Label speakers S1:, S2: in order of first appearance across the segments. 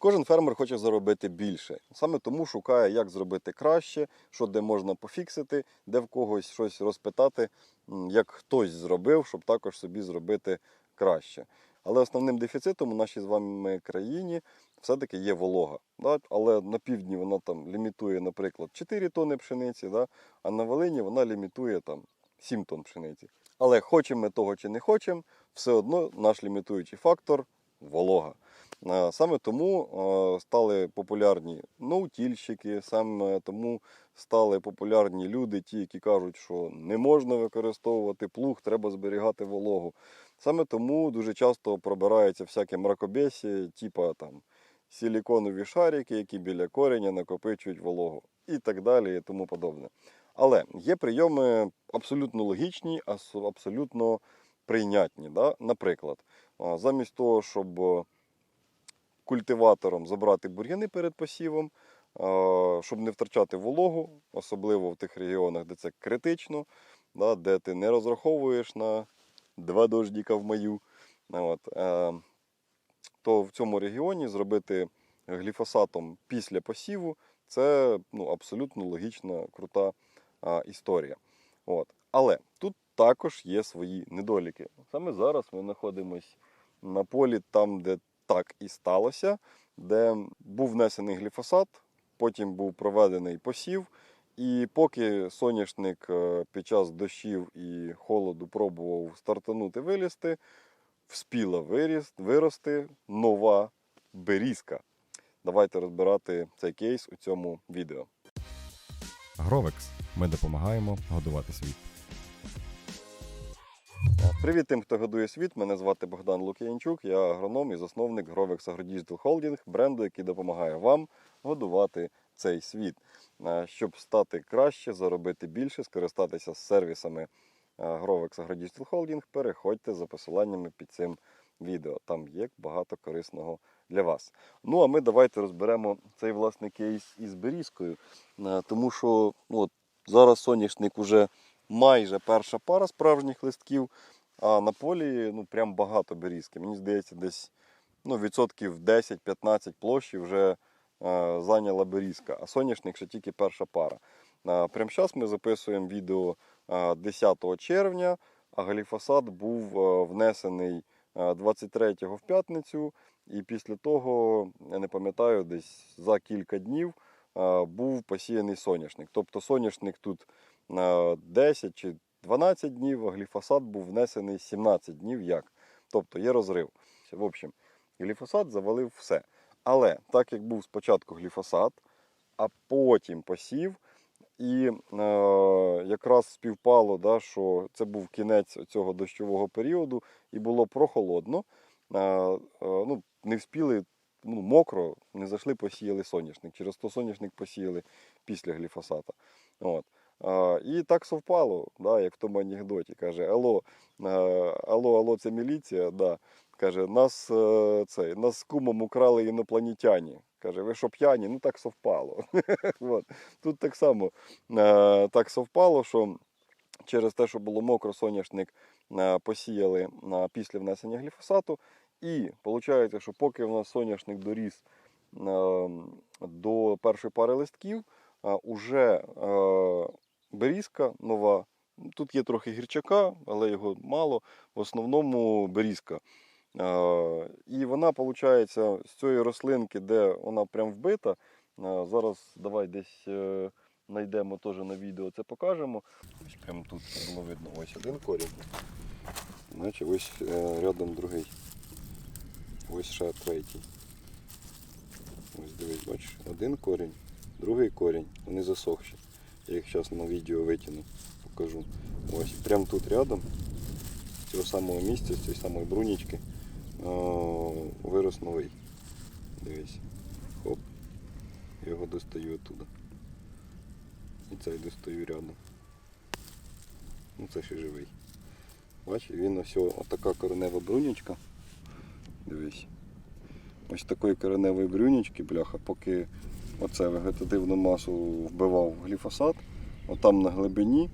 S1: Кожен фермер хоче заробити більше. Саме тому шукає, як зробити краще, що де можна пофіксити, де в когось щось розпитати, як хтось зробив, щоб також собі зробити краще. Але основним дефіцитом у нашій з вами країні все-таки є волога. Да? Але на півдні вона там лімітує, наприклад, 4 тонни пшениці, да? а на Волині вона лімітує там 7 тонн пшениці. Але хочемо ми того чи не хочемо, все одно наш лімітуючий фактор волога. Е, Саме тому е, стали популярні ноутільщики, саме тому стали популярні люди, ті, які кажуть, що не можна використовувати плуг, треба зберігати вологу. Саме тому дуже часто пробирається всяке мракобесі, типа там силіконові шарики, які біля кореня накопичують вологу і так далі, і тому подобне. Але є прийоми абсолютно логічні, абсолютно прийнятні. Да? Наприклад, замість того, щоб е, культиватором забрати бур'яни перед посівом, щоб не втрачати вологу, особливо в тих регіонах, де це критично, де ти не розраховуєш на два дождіка в маю. Е, то в цьому регіоні зробити гліфосатом після посіву це ну, абсолютно логічна, крута історія. От. Але тут також є свої недоліки. Саме зараз ми знаходимося на полі, там, де так і сталося, де був внесений гліфосат, потім був проведений посів. І поки соняшник е, під час дощів і холоду пробував стартанути вилізти, вспіла виріс, вирости нова берізка. Давайте розбирати цей кейс у цьому відео.
S2: Гровекс. Ми допомагаємо годувати світ.
S1: Привіт тим, хто годує світ. Мене звати Богдан Лук'янчук, я агроном і засновник Grovex AgroDigital Holding, бренду, який допомагає вам годувати цей світ. Е, Щоб стати краще, заробити більше, скористатися сервісами е, Grovex AgroDigital Holding, переходьте за посиланнями під цим відео. Там є багато корисного для вас. Ну а ми давайте розберемо цей власний кейс із берізкою, Е, тому що ну, от, зараз соняшник уже майже перша пара справжніх листків, а на полі ну, прям багато берізки. Мені здається, десь ну, відсотків 10-15 площі вже е, зайняла берізка, а соняшник ще тільки перша пара. Е, прямо зараз ми записуємо відео е, 10 червня, а гліфосат був е, внесений е, 23-го в п'ятницю, і після того, я не пам'ятаю, десь за кілька днів е, був посіяний соняшник. Тобто соняшник тут на 10 чи 12 днів, а гліфосат був внесений 17 днів як. Тобто є розрив. В общем, гліфосат завалив все. Але так як був спочатку гліфосат, а потім посів, і е, якраз співпало, да, що це був кінець цього дощового періоду, і було прохолодно. Е, е, ну, не вспіли ну, мокро, не зайшли, посіяли соняшник. Через то соняшник посіяли після гліфосата. От. І так совпало, да, як в тому анекдоті. Каже, алло, алло, алло, це міліція. Да. Каже, нас, е, цей, нас з кумом украли інопланетяні. Каже, ви що п'яні? Ну так совпало. Тут так само е, так совпало, що через те, що було мокро, соняшник е, посіяли після внесення гліфосату. І виходить, що поки в нас соняшник доріс е, до першої пари листків, уже берізка нова. Тут є трохи гірчака, але його мало. В основному берізка. Е, і вона, виходить, з цієї рослинки, де вона прям вбита. е, зараз давай десь е, знайдемо теж на відео це покажемо. Ось прямо тут було видно ось один корінь. Значить, ось е, рядом другий. Ось ще третій. Ось дивись, бачиш, один корінь, другий корінь, вони засохші. Я їх зараз на відео витягну, покажу. Ось, прямо тут рядом, з цього самого місця, з цієї самої брунічки, о, вирос новий. Дивись. Хоп. Його достаю оттуда. І цей достаю рядом. Ну це ще живий. Бачиш, він ось отака коренева брунічка. Дивись. Ось такої кореневої брюнічки, бляха, поки оце вегетативну масу вбивав гліфосат, отам на глибині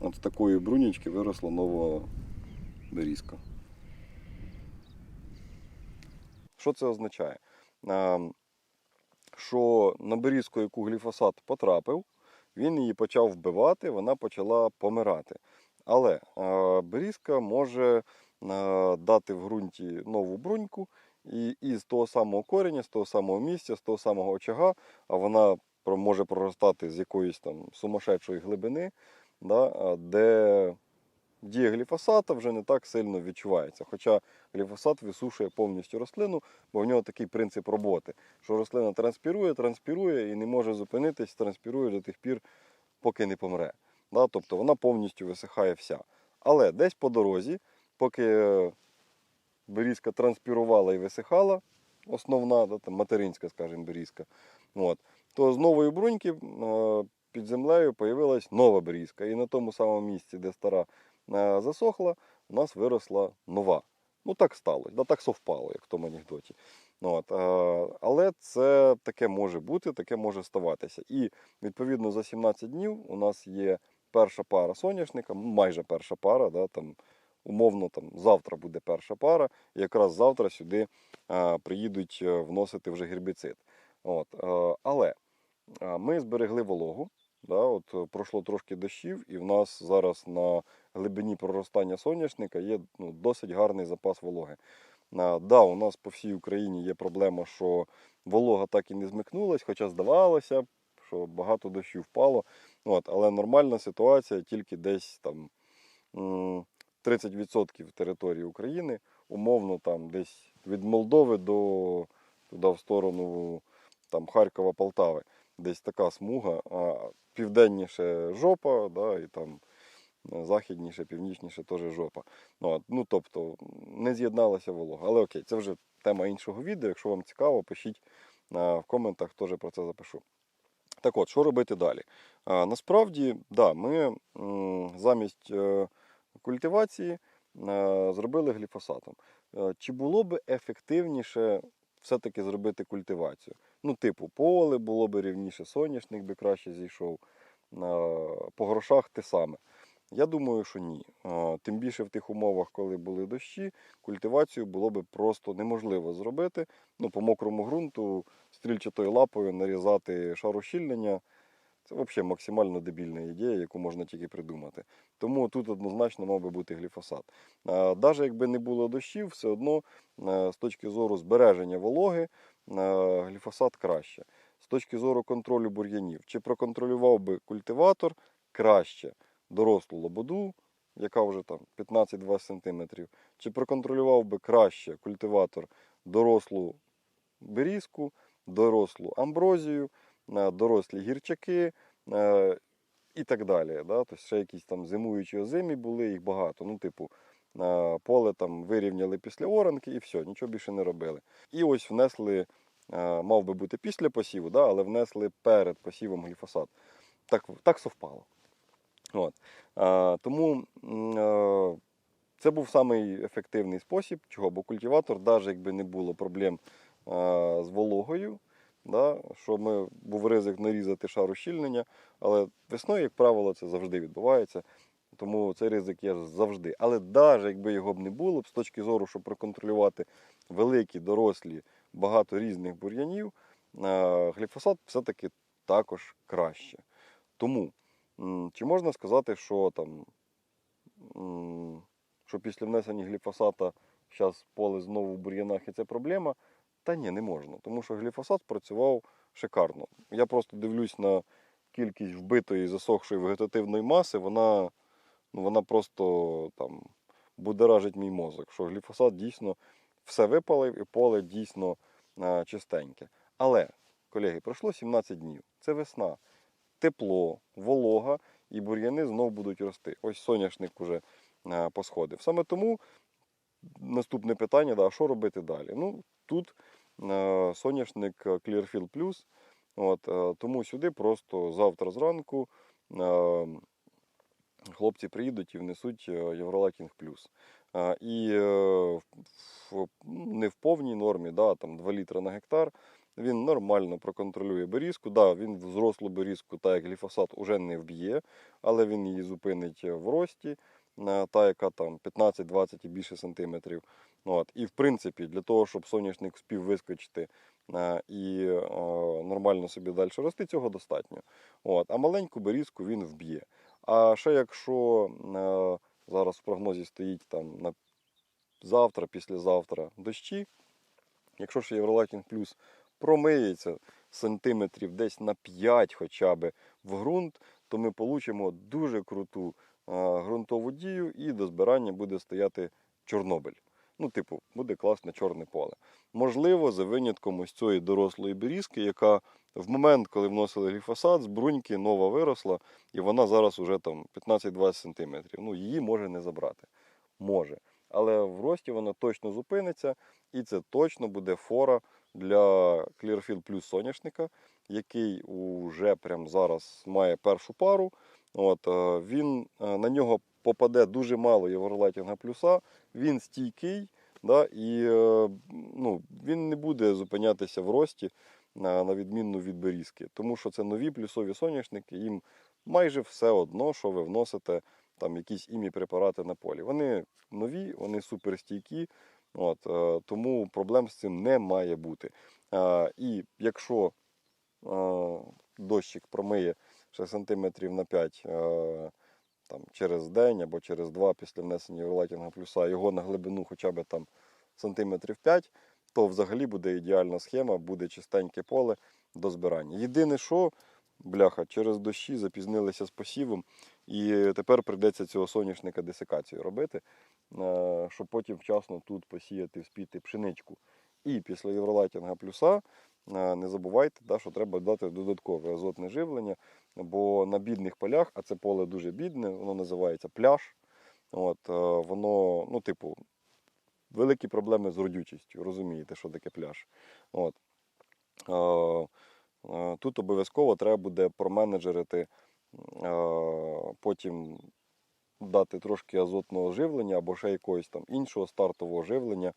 S1: от такої брунічки виросла нова берізка. Що це означає? е, що на берізку, яку гліфосат потрапив, він її почав вбивати, вона почала помирати. Але е, берізка може е, дати в ґрунті нову бруньку, і із того самого кореня, з того самого місця, з того самого очага, а вона може проростати з якоїсь там сумасшедшої глибини, да, де дія гліфосата вже не так сильно відчувається. Хоча гліфосат висушує повністю рослину, бо в нього такий принцип роботи, що рослина транспірує, транспірує і не може зупинитись, транспірує до тих пір, поки не помре. Да? Тобто вона повністю висихає вся. Але десь по дорозі, поки е, берізка транспірувала і висихала, основна, да, там, материнська, скажімо, берізка, от, то з нової бруньки е, під землею появилась нова берізка. І на тому самому місці, де стара е, засохла, у нас виросла нова. Ну так сталося, да, так совпало, як в тому анекдоті. От, е, але це таке може бути, таке може ставатися. І відповідно за 17 днів у нас є перша пара соняшника, майже перша пара, да, там, умовно там, завтра буде перша пара, і якраз завтра сюди е, приїдуть е, вносити вже гербіцид. От, е, але ми зберегли вологу. Да, от пройшло трошки дощів, і в нас зараз на глибині проростання соняшника є ну, досить гарний запас вологи. А, да, у нас по всій Україні є проблема, що волога так і не змикнулась, хоча здавалося що багато дощів впало. От, але нормальна ситуація тільки десь там 30% території України, умовно там десь від Молдови до туди в сторону там, Харкова, Полтави. Десь така смуга, а південніше жопа, да, і там е, західніше, північніше теж жопа. Ну, ну тобто не з'єдналася волога. Але окей, це вже тема іншого відео. Якщо вам цікаво, пишіть а, в коментах, теж про це запишу. Так от, що робити далі? А, насправді, да, ми замість е, культивації е, зробили гліфосатом. Е, Чи було б ефективніше все-таки зробити культивацію? Ну, типу, поле було б рівніше, соняшник би краще зійшов, е, по грошах те саме. Я думаю, що ні. Тим більше в тих умовах, коли були дощі, культивацію було б просто неможливо зробити. Ну, по мокрому ґрунту стрільчатою лапою нарізати шар ущільнення. Це взагалі максимально дебільна ідея, яку можна тільки придумати. Тому тут однозначно мав би бути гліфосат. Навіть якби не було дощів, все одно е, з точки зору збереження вологи е, гліфосат краще. З точки зору контролю бур'янів, чи проконтролював би культиватор краще дорослу лободу, яка вже там 15-20 см, чи проконтролював би краще культиватор дорослу берізку, дорослу амброзію, дорослі гірчаки е, і так далі. Да? Тобто ще якісь там зимуючі озимі були, їх багато. Ну, типу, е, поле там вирівняли після оранки і все, нічого більше не робили. І ось внесли, е, мав би бути після посіву, да? але внесли перед посівом гліфосат. Так, так совпало. От. А, тому е, це був самий ефективний спосіб, чого, бо культиватор, навіть якби не було проблем е, з вологою, да, що ми був ризик нарізати шар ущільнення, але весною, як правило, це завжди відбувається. Тому цей ризик є завжди. Але навіть якби його б не було, б, з точки зору, щоб проконтролювати великі, дорослі, багато різних бур'янів, е, гліфосат все-таки також краще. Тому, чи можна сказати, що там, що після внесення гліфосата зараз поле знову в бур'янах і це проблема? Та ні, не можна. Тому що гліфосат працював шикарно. Я просто дивлюсь на кількість вбитої засохшої вегетативної маси, вона, ну, вона просто там будоражить мій мозок. Що гліфосат дійсно все випалив і поле дійсно а, чистеньке. Але, колеги, пройшло 17 днів. Це весна. Тепло, волога, і бур'яни знов будуть рости. Ось соняшник уже а, посходив. Саме тому наступне питання, да, що робити далі? Ну, тут е, соняшник Clearfield Plus. От, е, тому сюди просто завтра зранку е, хлопці приїдуть і внесуть е, Євролакінг Плюс. Е, І е, не в повній нормі, да, там 2 літри на гектар. Він нормально проконтролює берізку. Да, він взрослу берізку, так як гліфосат, уже не вб'є, але він її зупинить в рості, е, та, яка там 15-20 і більше сантиметрів. От. І в принципі, для того, щоб соняшник спів вискочити е, і е, нормально собі далі рости, цього достатньо. От. А маленьку берізку він вб'є. А ще якщо е, зараз в прогнозі стоїть там на завтра, післязавтра дощі, якщо ще Євролайтінг плюс промиється сантиметрів десь на 5 хоча б в ґрунт, то ми получимо дуже круту ґрунтову дію і до збирання буде стояти Чорнобиль. Ну, типу, буде класне чорне поле. Можливо, за винятком ось цієї дорослої берізки, яка в момент, коли вносили гліфосат, з бруньки нова виросла, і вона зараз уже там 15-20 см. Ну, її може не забрати. Може. Але в рості вона точно зупиниться, і це точно буде фора для Clearfield Plus соняшника, який уже прямо зараз має першу пару. От, е, він, е, на нього попаде дуже мало євролайтінга плюса, він стійкий, да, і е, ну, він не буде зупинятися в рості на, на відмінну від берізки, тому що це нові плюсові соняшники, їм майже все одно, що ви вносите там якісь імі препарати на полі. Вони нові, вони суперстійкі, от, е, тому проблем з цим не має бути. І якщо е, дощик промиє ще сантиметрів на 5 е, там, через день або через два після внесення євролайтінга плюса, його на глибину хоча б там сантиметрів 5, то взагалі буде ідеальна схема, буде чистеньке поле до збирання. Єдине, що, бляха, через дощі запізнилися з посівом, і тепер прийдеться цього соняшника десикацію робити, е, щоб потім вчасно тут посіяти, вспіти пшеничку. І після євролайтінга плюса не забувайте, да, що треба дати додаткове азотне живлення, бо на бідних полях, а це поле дуже бідне, воно називається пляж. От, е, воно, ну, типу, великі проблеми з родючістю, розумієте, що таке пляж. От. Е, е, Тут обов'язково треба буде променеджерити, е, потім дати трошки азотного живлення або ще якогось там іншого стартового живлення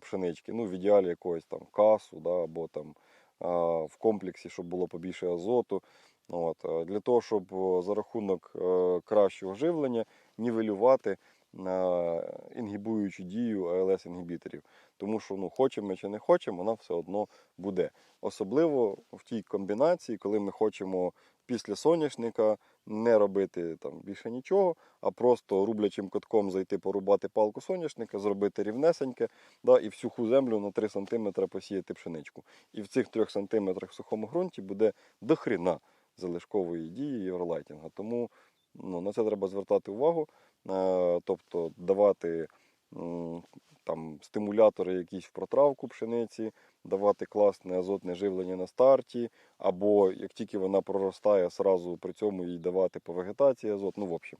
S1: пшенички. Ну, в ідеалі якогось там касу, да, або там в комплексі, щоб було побільше азоту. От, для того, щоб за рахунок е, кращого живлення нівелювати інгібуючу дію АЛС-інгібіторів. Тому що ну, хочемо ми чи не хочемо, вона все одно буде. Особливо в тій комбінації, коли ми хочемо після соняшника не робити там більше нічого, а просто рублячим катком зайти порубати палку соняшника, зробити рівнесеньке, да, і всю ху землю на 3 см посіяти пшеничку. І в цих 3 см в сухому ґрунті буде дохріна залишкової дії євролайтінга. Тому ну, на це треба звертати увагу, е, тобто давати там, стимулятори якісь в протравку пшениці, давати класне азотне живлення на старті, або як тільки вона проростає, сразу при цьому їй давати по вегетації азот. Ну, в общем,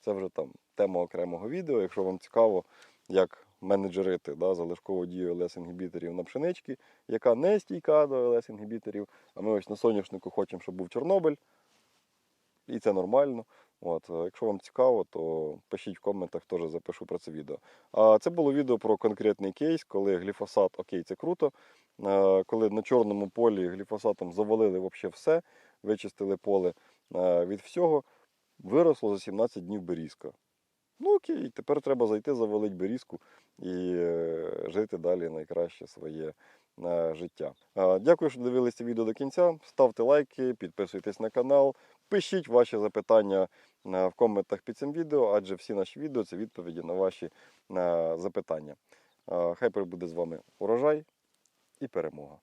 S1: це вже там тема окремого відео. Якщо вам цікаво, як менеджерити да, залишкову дію ЛС-інгібіторів на пшенички, яка не стійка до ЛС-інгібіторів, а ми ось на соняшнику хочемо, щоб був Чорнобиль, і це нормально. От, е, якщо вам цікаво, то пишіть в коментах, теж запишу про це відео. А це було відео про конкретний кейс, коли гліфосат, окей, це круто. Е, Коли на чорному полі гліфосатом завалили вообще все, вичистили поле е, від всього, виросло за 17 днів берізка. Ну окей, тепер треба зайти, завалити берізку і жити далі найкраще своє життя. Дякую, що дивилися відео до кінця. Ставте лайки, підписуйтесь на канал, пишіть ваші запитання е, в коментах під цим відео, адже всі наші відео це відповіді на ваші е, запитання. Е, Хай прибуде з вами урожай і перемога.